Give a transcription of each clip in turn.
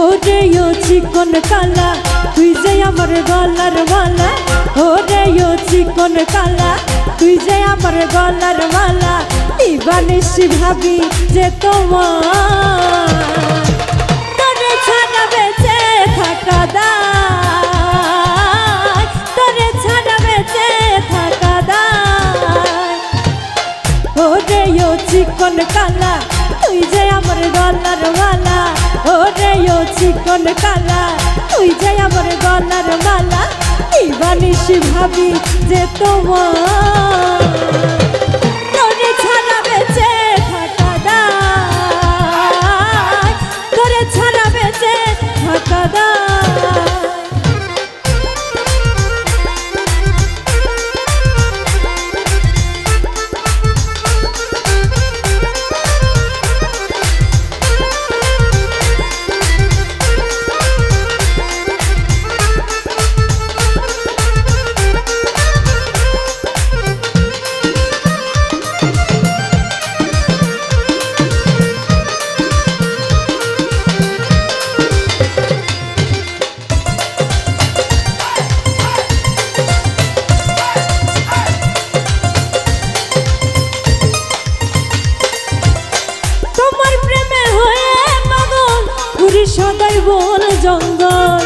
ওরে ও চিকন কালা, তুই যে আমার গলার মালা, ওরে ও চিকন কালা, তুই যে আমার গলার মালা দিবানিসি ভাবি যে তোমার। তোরে ছাড়া বেঁচে থাকা দায়, তোরে ছাড়া বেঁচে থাকা দায়। ওরে ও চিকন কালা, তুই যে আমার গলার মালা ও চিকন কালা তুই যাই আমার গলার মালা দিবানিসি ভাবি যে তোমার ঘুরি সদাই বন জঙ্গল।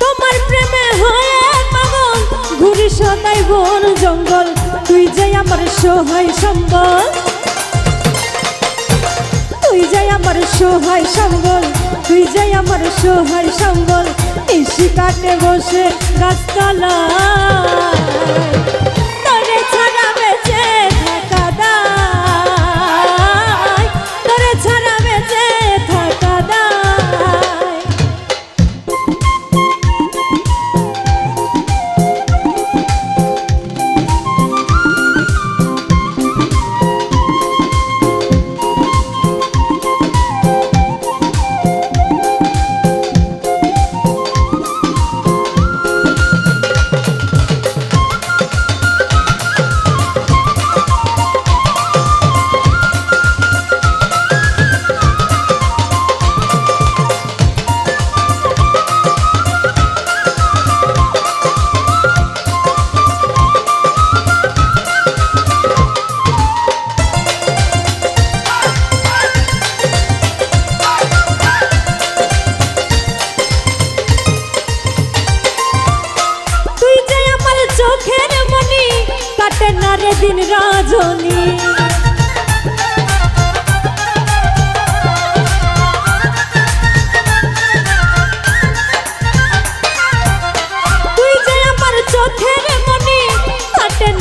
তোমার প্রেমে হয়ে পাগল, ঘুরি সদাই বন জঙ্গল, তুই যে আমার সহায় সম্বল। তুই যাই আমার সহায় সম্বল। তুই যাই আমার সোহার সম্বল ইসি কাটে বসে গাছতলা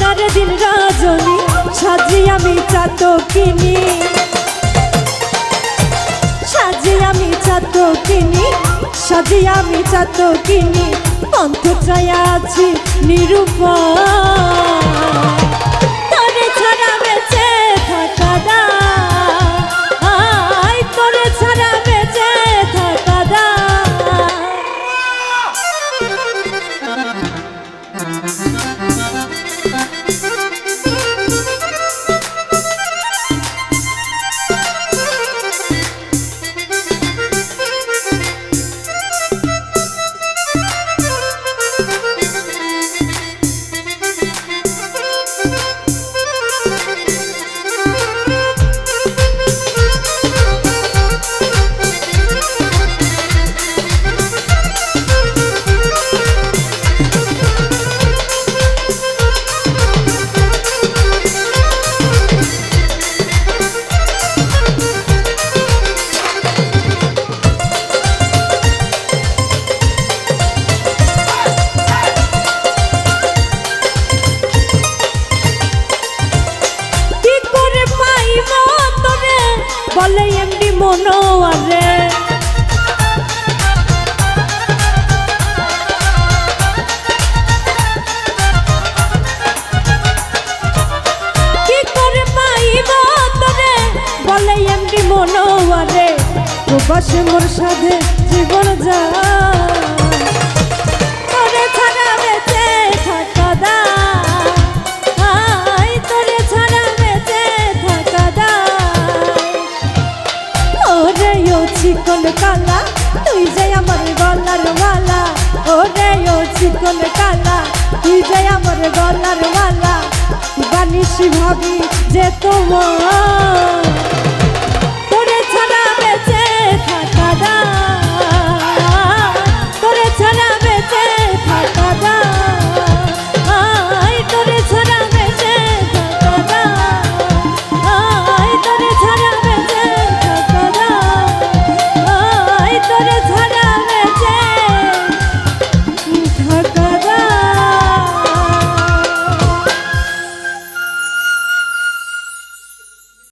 কাটে না দিন রজনী সাজি আমি চাতো কিনি সাজি আমি চাতো কিনি সাজি আমি চাতো কিনি পন্থ চায়া আছি নিরূপণ। এমডি মনোয়ারে, প্রবাসে মোর সাথে জীবন যা চিকন কালা, তুই যে আমার গলার মালা। ও চিকন কালা, তুই যে আমার গলার মালা। বানিস ভাবি যে তোমার